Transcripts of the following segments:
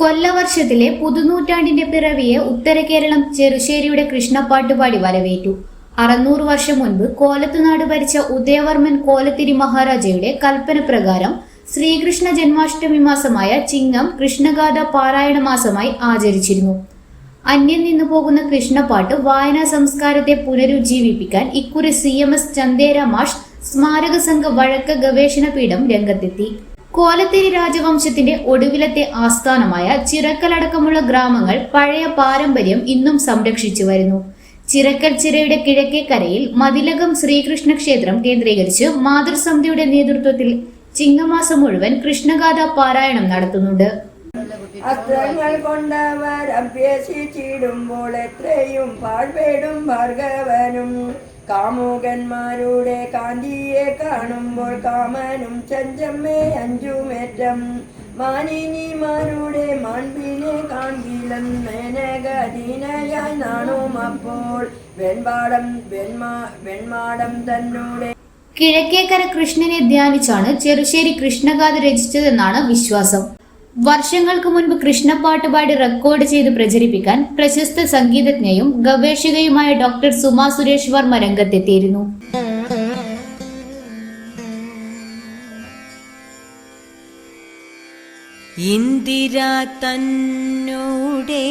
കൊല്ലവർഷത്തിലെ പുതുനൂറ്റാണ്ടിന്റെ പിറവിയെ ഉത്തര കേരളം ചെറുശ്ശേരിയുടെ കൃഷ്ണപ്പാട്ടുപാടി വരവേറ്റു. അറുന്നൂറ് വർഷം മുൻപ് കോലത്തുനാട് ഭരിച്ച ഉദയവർമ്മൻ കോലത്തിരി മഹാരാജയുടെ കൽപ്പന പ്രകാരം ശ്രീകൃഷ്ണ ജന്മാഷ്ടമി മാസമായ ചിങ്ങം കൃഷ്ണഗാഥ പാരായണ മാസമായി ആചരിച്ചിരുന്നു. അന്യം നിന്നു പോകുന്ന കൃഷ്ണപ്പാട്ട് വായനാ സംസ്കാരത്തെ പുനരുജ്ജീവിപ്പിക്കാൻ ഇക്കുറി സി എം എസ് ചന്ദേര മാഷ് സ്മാരക സംഘ വഴക്ക ഗവേഷണ പീഠം രംഗത്തെത്തി. കോലത്തിരി രാജവംശത്തിന്റെ ഒടുവിലത്തെ ആസ്ഥാനമായ ചിറക്കലടക്കമുള്ള ഗ്രാമങ്ങൾ പഴയ പാരമ്പര്യം ഇന്നും സംരക്ഷിച്ചു വരുന്നു. ചിറക്കൽ ചിറയുടെ കിഴക്കേ കരയിൽ മതിലകം ശ്രീകൃഷ്ണ ക്ഷേത്രം കേന്ദ്രീകരിച്ച് മാതൃസമിതിയുടെ നേതൃത്വത്തിൽ ചിങ്ങമാസം മുഴുവൻ കൃഷ്ണഗാഥ പാരായണം നടത്തുന്നുണ്ട്. കൊണ്ടവർ അഭ്യസിച്ചിടുമ്പോൾ എത്രയും കാമുകന്മാരുടെ കാന്തിയെ കാണുമ്പോൾ കാമനും ചഞ്ചമ്മേ അഞ്ചുമേറ്റം. മാനിനിമാരുടെ മാൻപിനെ കാൺകിലം മേനകദീനയായി നാണും അപ്പോൾ. വെൺപാടം വെൺമാ വെൺമാടം തന്നൂടെ. കിഴക്കേക്കര കൃഷ്ണനെ ധ്യാനിച്ചാണ് ചെറുശ്ശേരി കൃഷ്ണഗാഥ രചിച്ചതെന്നാണ് വിശ്വാസം. വർഷങ്ങൾക്ക് മുൻപ് കൃഷ്ണപ്പാട്ട് പാടി റെക്കോർഡ് ചെയ്ത് പ്രചരിപ്പിക്കാൻ പ്രശസ്ത സംഗീതജ്ഞയും ഗവേഷകയുമായ ഡോക്ടർ സുമ സുരേഷ് വർമ്മ രംഗത്തെത്തിയിരുന്നു. ഇന്ദിര തന്നോടെ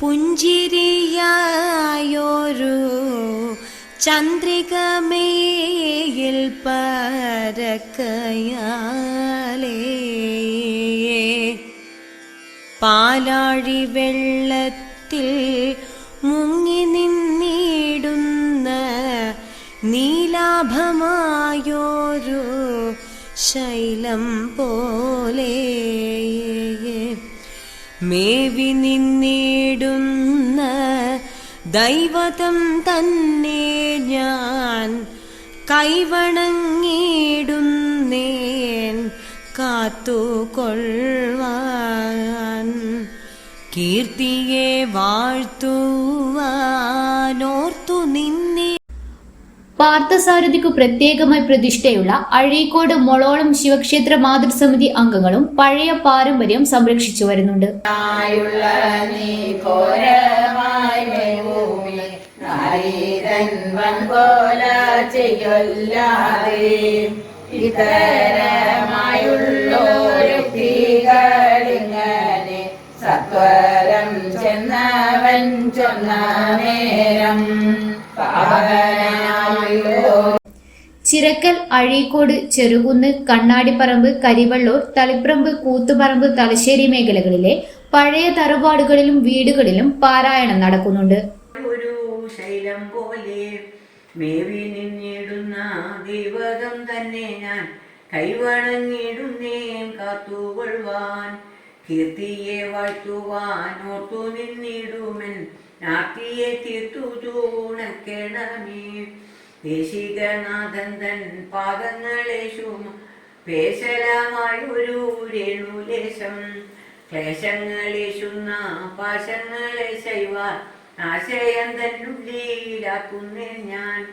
പുഞ്ചിരിയായൊരു ചന്ദ്രികമേയിൽ പരക്കയാലേ. പാലാഴി വെള്ളത്തിൽ മുങ്ങി നിന്നിടുന്ന നീലാഭമായോരു ശൈലം പോലെ മേവി നിന്നിടുന്ന ദൈവതം തന്നെ ഞാൻ കൈവണങ്ങിടുന്നേൻ കാത്തുകൊള്ളുവാൻ. കീർത്തിയെ വാഴ്ത്തുവാനോർത്തു നിന്നെ. പാർത്ഥസാരഥിക്കു പ്രത്യേകമായി പ്രതിഷ്ഠയുള്ള അഴീക്കോട് മൊളോളം ശിവക്ഷേത്ര മാതൃസമിതി അംഗങ്ങളും പഴയ പാരമ്പര്യം സംരക്ഷിച്ചു വരുന്നുണ്ട്. ചിറക്കൽ അഴീക്കോട് ചെറുകുന്ന് കണ്ണാടിപ്പറമ്പ് കരിവള്ളൂർ തളിപ്പറമ്പ് കൂത്തുപറമ്പ് തലശ്ശേരി മേഖലകളിലെ പഴയ തറവാടുകളിലും വീടുകളിലും പാരായണം നടക്കുന്നുണ്ട്. ഒരു ശൈലം പോലെ മേവി നിന്നിടുന്ന ദൈവതം തന്നെ ഞാൻ കൈവണങ്ങിടുന്നേൻ കാത്തുകൊള്ളുവാൻ കീർത്തിയെ വാഴ്ത്തുവാനോർത്തു നിന്നിടുമൻ. നാട്ടിയെ തീർത്തു തൂണക്കേണമേ ദേശികനാഥൻ തൻ പാദങ്ങളേശും പേശലമായൊരു രേണുലേശം. ക്ലേശങ്ങളേശുന്ന പാശങ്ങളെ ശൈവാൻ. ആശയം തന്നുള്ളിലാക്കുന്നേ ഞാൻ.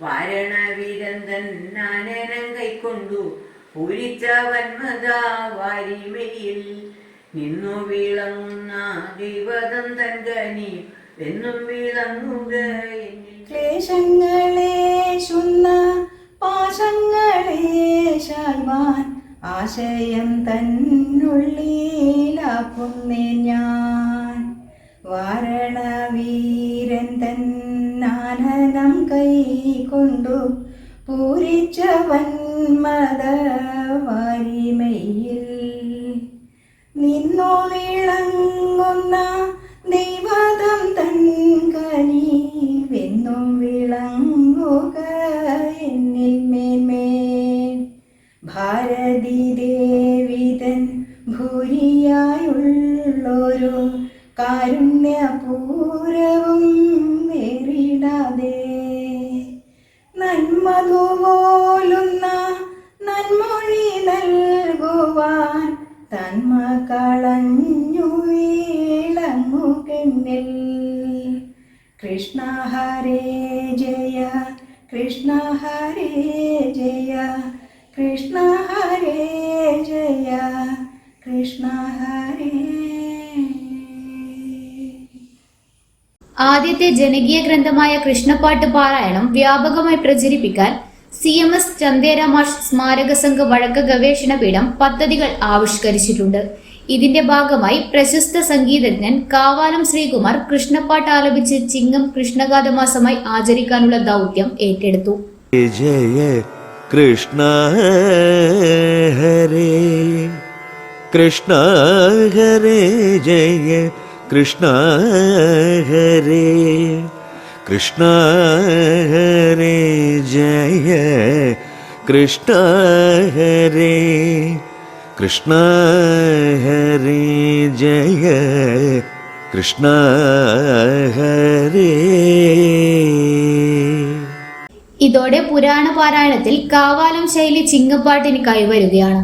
വാരണവീരന്തൻ നാനനം കൈക്കൊണ്ടു. പൂരിച്ച വന്മത വാരിമയിൽ നിന്നു വീളങ്ങുന്ന ദൈവതം തങ്കനി എന്നും വീളങ്ങുക എന്നിൽ. ക്ലേശങ്ങളേശുന്ന പാശങ്ങളെ ശാൽവാൻ ആശയം തന്നുള്ളിലാക്കുന്നേ ഞാൻ. വാരണവീരൻ തന്നാനനം കൈകൊണ്ടു പൂരിച്ച വന്മത വാരിമയിൽ നിന്നു വിളങ്ങുന്ന ദൈവതം തൻ കനി വെന്നും വിളങ്ങുക എന്നിൽ മേന്മേൽ ഭാരതി ദേവിതൻ ഭൂരിയായുള്ളൊരു കാരുണ്യപൂരവും തന്മ കളഞ്ഞു വീളങ്ങുകെന്നിൽ കൃഷ്ണ ഹരേ ജയ കൃഷ്ണ ഹരേ ജയ കൃഷ്ണ ഹരേ ജയ കൃഷ്ണ ഹരേ. ആദ്യത്തെ ജനകീയ ഗ്രന്ഥമായ കൃഷ്ണപ്പാട്ട് പാരായണം വ്യാപകമായി പ്രചരിപ്പിക്കാൻ സി എം എസ് ചന്ദേരാമാഷ് സ്മാരക സംഘ വഴക്ക ഗവേഷണ പീഠം പദ്ധതികൾ ആവിഷ്കരിച്ചിട്ടുണ്ട്. ഇതിന്റെ ഭാഗമായി പ്രശസ്ത സംഗീതജ്ഞൻ കാവാലം ശ്രീകുമാർ കൃഷ്ണപ്പാട്ട് ആലപിച്ച് ചിങ്ങം കൃഷ്ണഗാഥ മാസമായി ആചരിക്കാനുള്ള ദൗത്യം ഏറ്റെടുത്തു. കൃഷ്ണ ഹരേ കൃഷ്ണ ഹരേ ജയ കൃഷ്ണ ഹരേ. കൃഷ്ണ ഹരേ ജയ കൃഷ്ണ ഹരേ കൃഷ്ണ ഹരേ ജയ കൃഷ്ണ ഹരേ. ഇതോടെ പുരാണ പാരായണത്തിൽ കാവാലം ശൈലി ചിങ്ങപ്പാട്ടിന് കൈവരുകയാണ്.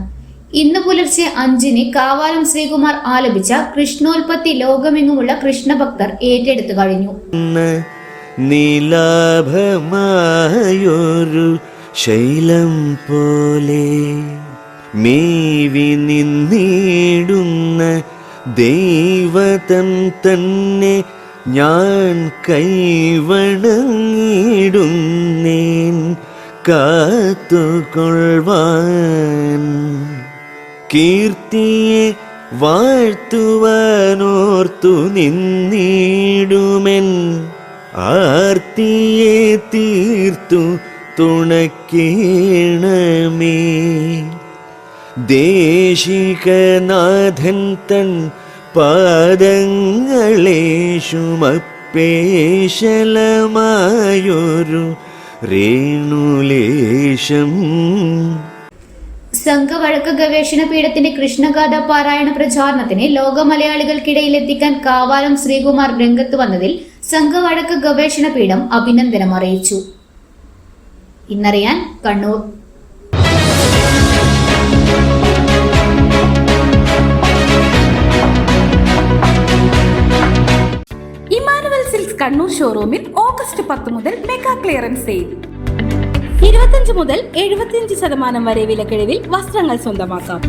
ഇന്ന് പുലർച്ചെ അഞ്ചിന് കാവാലം ശ്രീകുമാർ ആലപിച്ച കൃഷ്ണോൽപത്തി ലോകമെങ്ങുമുള്ള കൃഷ്ണഭക്തർ ഏറ്റെടുത്തു കഴിഞ്ഞു. നീലാഭമായൊരു ശൈലം പോലെ മേവി നിന്നിടുന്ന ദൈവതം തന്നെ ഞാൻ കൈവണങ്ങിടുന്നേൻ കാത്തുകൊള്ളുവാൻ. കീർത്തിയെ വാഴ്ത്തുവാനോർത്തു നിന്നിടുമെൻ ആർത്തിയെ തീർത്തു തുണക്കേണമേ. ദേശികനാഥൻ തൻ പാദങ്ങളേഷുമപ്പേശലമായൊരു രേണുലേശം. സംഘവഴക്ക ഗവേഷണ പീഠത്തിന്റെ കൃഷ്ണഗാഥ പാരായണ പ്രചാരണത്തിന് ലോക മലയാളികൾക്കിടയിൽ എത്തിക്കാൻ കാവാലം ശ്രീകുമാർ രംഗത്ത് വന്നതിൽ സംഘവഴക്ക ഗവേഷണ പീഠം അഭിനന്ദനം അറിയിച്ചു. ഇന്നറിയാൻ കണ്ണൂർ. ഇമാനുവൽ സിൽക്സ് കണ്ണൂർ ഷോറൂമിൽ ഓഗസ്റ്റ് പത്ത് മുതൽ മെഗാ ക്ലിയറൻസ് സെയിൽ. ഇരുപത്തഞ്ച് മുതൽ എഴുപത്തിയഞ്ച് ശതമാനം വരെ വിലക്കിഴിവിൽ വസ്ത്രങ്ങൾ സ്വന്തമാക്കാം.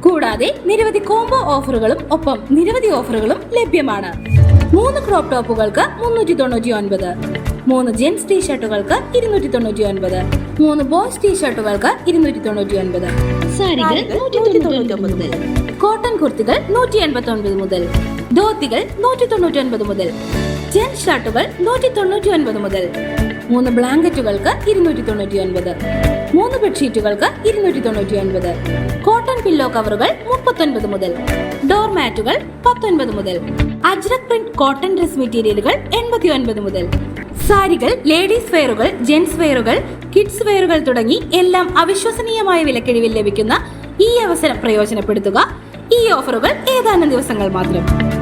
കൂടാതെ നിരവധി കോംബോ ഓഫറുകളും ഒപ്പം നിരവധി ഓഫറുകളും ലഭ്യമാണ്. മൂന്ന് ക്രോപ്പ് ടോപ്പുകൾക്ക് മുന്നൂറ്റി തൊണ്ണൂറ്റി ഒൻപത് മൂന്ന് ജെൻസ് ടീഷർട്ടുകൾക്ക് ഇരുന്നൂറ്റി തൊണ്ണൂറ്റി ഒൻപത് മൂന്ന് ബോയ്സ് ടീഷർട്ടുകൾക്ക് ഇരുന്നൂറ്റി തൊണ്ണൂറ്റി ഒൻപത് സാരികൾ നൂറ്റി തൊണ്ണൂറ്റി ഒൻപത് മുതൽ കോട്ടൺ കുർത്തികൾ നൂറ്റി എൺപത്തി ഒൻപത് മുതൽ. ധോത്തികൾ നൂറ്റി തൊണ്ണൂറ്റി ഒൻപത് മുതൽ. ജെൻസ് ഷർട്ടുകൾ നൂറ്റി തൊണ്ണൂറ്റി ഒൻപത് മുതൽ. മൂന്ന് ബ്ലാങ്കറ്റുകൾക്ക് ഇരുന്നൂറ്റി തൊണ്ണൂറ്റി ഒൻപത് മൂന്ന് ബെഡ്ഷീറ്റുകൾക്ക് ഇരുന്നൂറ്റി തൊണ്ണൂറ്റി ഒൻപത് കോട്ടൺ പില്ലോ കവറുകൾ മുപ്പത്തൊൻപത് മുതൽ. ഡോർ മാറ്റുകൾ പത്തൊൻപത് മുതൽ. അജ്രക് പ്രിന്റ് കോട്ടൺ ഡ്രസ് മെറ്റീരിയലുകൾ എൺപത്തി ഒൻപത് മുതൽ. സാരികൾ ലേഡീസ് വെയറുകൾ ജെന്റ്സ് വെയറുകൾ കിഡ്സ് വെയറുകൾ തുടങ്ങി എല്ലാം അവിശ്വസനീയമായ വിലക്കിഴിവിൽ ലഭിക്കുന്ന ഈ അവസരം പ്രയോജനപ്പെടുത്തുക. ഈ ഓഫറുകൾ ഏതാനും ദിവസങ്ങൾ മാത്രം.